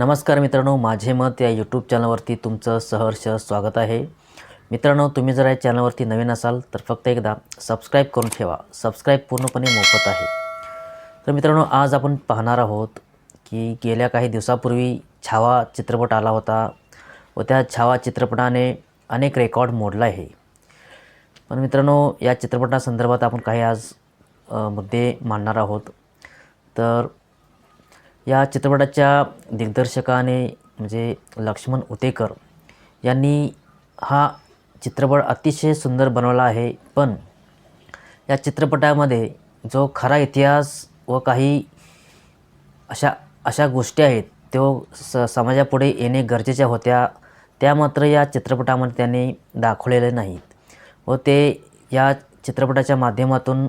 नमस्कार मित्रांनो माझे मत या यूट्यूब चॅनलवरती तुमचं सहर्ष स्वागत आहे. मित्रांनो तुम्ही जर या चॅनलवरती नवीन असाल तर फक्त एकदा सबस्क्राईब करून ठेवा. सबस्क्राईब पूर्णपणे मोफत आहे. तर मित्रांनो आज आपण पाहणार आहोत की गेल्या काही दिवसापूर्वी छावा चित्रपट आला होता व त्या छावा चित्रपटाने अनेक रेकॉर्ड मोडला आहे. पण मित्रांनो या चित्रपटासंदर्भात आपण काही आज मुद्दे मांडणार आहोत. तर या चित्रपटाच्या दिग्दर्शकाने म्हणजे लक्ष्मण उतेकर यांनी हा चित्रपट अतिशय सुंदर बनवला आहे. पण या चित्रपटामध्ये जो खरा इतिहास व काही अशा अशा गोष्टी आहेत तो स समाजापुढे येणे गरजेच्या होत्या त्या मात्र या चित्रपटामध्ये त्यांनी दाखवलेले नाहीत. व ते या चित्रपटाच्या माध्यमातून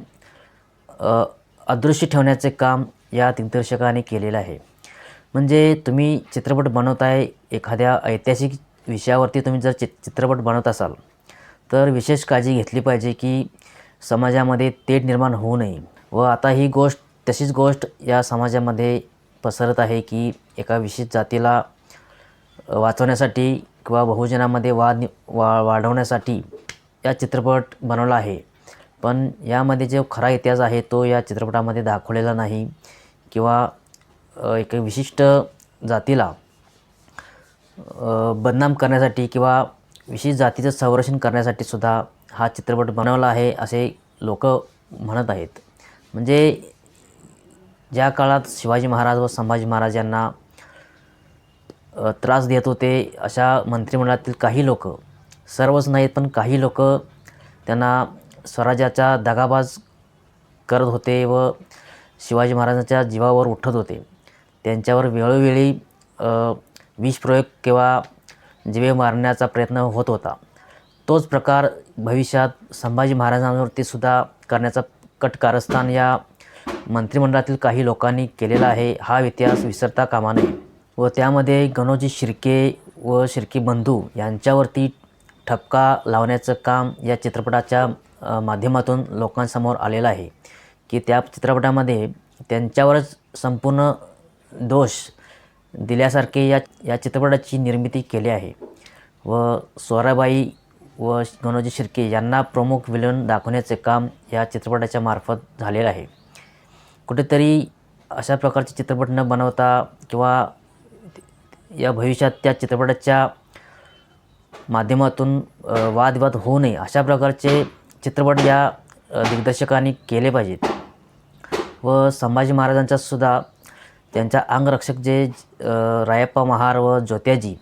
अदृश्य ठेवण्याचे काम या दिग्दर्शकाने केलेलं आहे. म्हणजे तुम्ही चित्रपट बनवताय एखाद्या ऐतिहासिक विषयावरती तुम्ही जर चित चित्रपट बनवत असाल तर विशेष काळजी घेतली पाहिजे की समाजामध्ये तेढ निर्माण होऊ नये. व आता ही गोष्ट तशीच गोष्ट या समाजामध्ये पसरत आहे की एका विशिष्ट जातीला वाचवण्यासाठी किंवा बहुजनामध्ये वाद नि- वा वाढवण्यासाठी या चित्रपट बनवला आहे. पण यामध्ये जो खरा इतिहास आहे तो या चित्रपटामध्ये दाखवलेला नाही. किंवा एक विशिष्ट जातीला बदनाम करण्यासाठी किंवा विशिष्ट जातीचं संरक्षण करण्यासाठी सुद्धा हा चित्रपट बनवला आहे असे लोक म्हणत आहेत. म्हणजे ज्या काळात शिवाजी महाराज व संभाजी महाराज यांना त्रास देत होते अशा मंत्रिमंडळातील काही लोक सर्वच नाहीत पण काही लोक त्यांना स्वराज्याचा दगाबाज करत होते व शिवाजी महाराजांच्या जीवावर उठत होते. त्यांच्यावर वेळोवेळी विषप्रयोग किंवा जीवे मारण्याचा प्रयत्न होत होता. तोच प्रकार भविष्यात संभाजी महाराजांवरती सुद्धा करण्याचा कट कारस्थान या मंत्रिमंडळातील काही लोकांनी केलेला आहे हा इतिहास विसरता कामा नये. व त्यामध्ये गणोजी शिर्के व शिर्के बंधू यांच्यावरती ठपका लावण्याचं काम या चित्रपटाच्या माध्यमातून लोकांसमोर आलेलं आहे. की त्या चित्रपटामध्ये त्यांच्यावरच संपूर्ण दोष दिल्यासारखे या या चित्रपटाची निर्मिती केली आहे. व सोराबाई व गणोजी शिर्के यांना प्रमुख विलन दाखवण्याचे काम या चित्रपटाच्या मार्फत झालेलं आहे. कुठेतरी अशा प्रकारचे चित्रपट न बनवता किंवा या भविष्यात त्या चित्रपटाच्या माध्यमातून वादविवाद होऊ नये अशा प्रकारचे चित्रपट या दिग्दर्शकांनी केले पाहिजेत. व संभाजी महाराजांचा सुद्धा त्यांच्या अंगरक्षक जे रायप्पा महार व ज्योत्याजी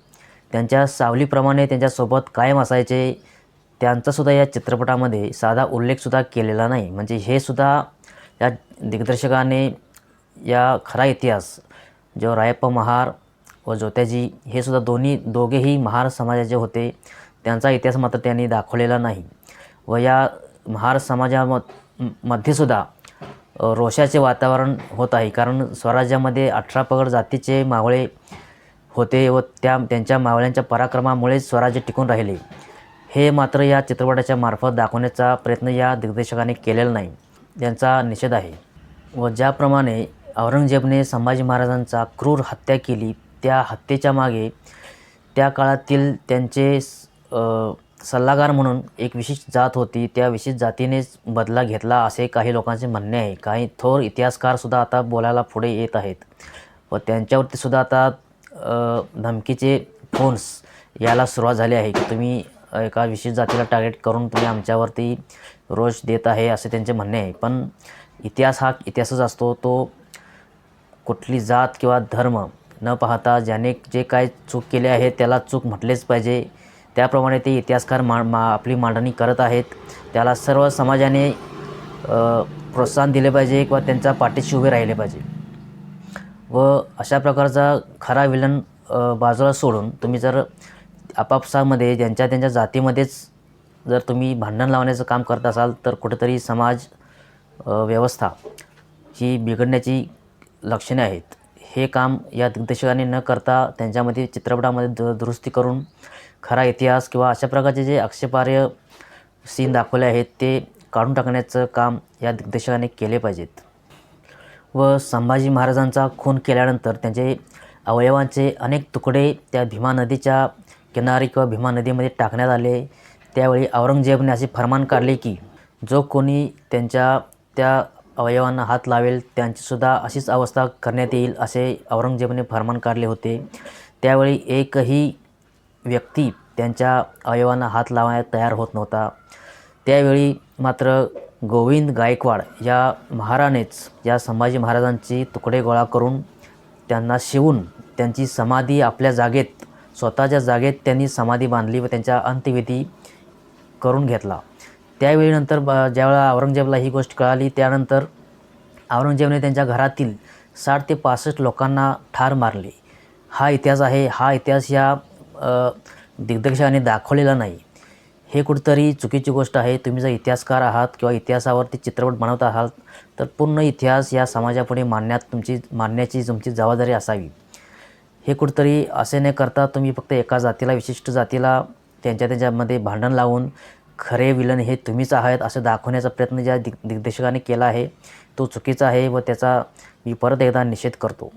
त्यांच्या सावलीप्रमाणे त्यांच्यासोबत कायम असायचे त्यांचासुद्धा या चित्रपटामध्ये साधा उल्लेखसुद्धा केलेला नाही. म्हणजे हे सुद्धा या दिग्दर्शकाने या खरा इतिहास जो रायप्पा महार व ज्योत्याजी हे सुद्धा दोन्ही दोघेही महार समाजाचे होते. त्यांचा इतिहास मात्र त्यांनी दाखवलेला नाही. व या महार समाजाममध्ये सुद्धा रोषाचे वातावरण होत आहे. कारण स्वराज्यामध्ये अठरा पगड जातीचे मावळे होते व त्या त्यांच्या मावळ्यांच्या पराक्रमामुळेच स्वराज्य टिकून राहिले. हे मात्र या चित्रपटाच्या मार्फत दाखवण्याचा प्रयत्न या दिग्दर्शकाने केलेला नाही यांचा निषेध आहे. व ज्याप्रमाणे औरंगजेबने संभाजी महाराजांचा क्रूर हत्या केली त्या हत्येच्या मागे त्या काळातील त्यांचे सल्लागार म्हणून एक विशिष्ट जात होती त्या विशिष्ट जातीनेच बदला घेतला असे काही लोकांचे म्हणणे आहे. काही थोर इतिहासकारसुद्धा आता बोलायला पुढे येत आहेत व त्यांच्यावरतीसुद्धा आता धमकीचे फोन्स याला सुरुवात झाली आहे की तुम्ही एका विशिष्ट जातीला टार्गेट करून तुम्ही आमच्यावरती रोष देत आहे असे त्यांचे म्हणणे आहे. पण इतिहास हा इतिहासच असतो. तो कुठली जात किंवा धर्म न पाहता ज्याने जे काय चूक केले आहे त्याला चूक म्हटलेच पाहिजे. त्याप्रमाणे ते इतिहासकार मा मा आपली मांडणी करत आहेत. त्याला सर्व समाजाने प्रोत्साहन दिले पाहिजे किंवा त्यांच्या पाठीशी उभे राहिले पाहिजे. व अशा प्रकारचा खरा विलन बाजूला सोडून तुम्ही जर आपापसामध्ये ज्यांच्या त्यांच्या जातीमध्येच जर तुम्ही भांडण लावण्याचं काम करत असाल तर कुठेतरी समाज व्यवस्था ही बिघडण्याची लक्षणे आहेत. हे काम या दिग्दर्शकाने न करता त्यांच्यामध्ये चित्रपटामध्ये द दुरुस्ती करून खरा इतिहास किंवा अशा प्रकारचे जे आक्षेपार्ह सीन दाखवले आहेत ते काढून टाकण्याचं काम या दिग्दर्शकाने केले पाहिजेत. व संभाजी महाराजांचा खून केल्यानंतर त्यांचे अवयवांचे अनेक तुकडे त्या भीमा नदीच्या किनारी किंवा भीमा नदीमध्ये टाकण्यात आले. त्यावेळी औरंगजेबने असे फरमान काढले की जो कोणी त्यांच्या त्या अवयवांना हात लावेल त्यांचीसुद्धा अशीच अवस्था करण्यात येईल असे औरंगजेबने फरमान काढले होते. त्यावेळी एकही व्यक्ती त्यांच्या अवयवांना हात लावायला तयार होत नव्हता. त्यावेळी मात्र गोविंद गायकवाड या महारानेच या संभाजी महाराजांची तुकडे गोळा करून त्यांना शिवून त्यांची समाधी आपल्या जागेत स्वतःच्या जागेत त्यांनी समाधी बांधली व त्यांच्या अंत्यविधी करून घेतला. त्यावेळी नंतर ब ज्यावेळेला औरंगजेबला ही गोष्ट कळाली त्यानंतर औरंगजेबने त्यांच्या घरातील साठ ते पासष्ट लोकांना ठार मारले. हा इतिहास आहे हा इतिहास या दिग्दर्शकाने दाखवलेला नाही. हे कुठंतरी चुकीची गोष्ट आहे. तुम्ही जर इतिहासकार आहात किंवा इतिहासावरती चित्रपट बनवत आहात तर पूर्ण इतिहास या समाजापुढे मांडण्यात तुमची मांडण्याची तुमची जबाबदारी असावी. हे कुठंतरी असे न करता तुम्ही फक्त एका जातीला विशिष्ट जातीला त्यांच्या त्यांच्यामध्ये भांडण लावून खरे विलन हे तुम्हीच आहात असं दाखवण्याचा प्रयत्न ज्या दिग दिग्दर्शकाने केला आहे तो चुकीचा आहे व त्याचा मी परत एकदा निषेध करतो.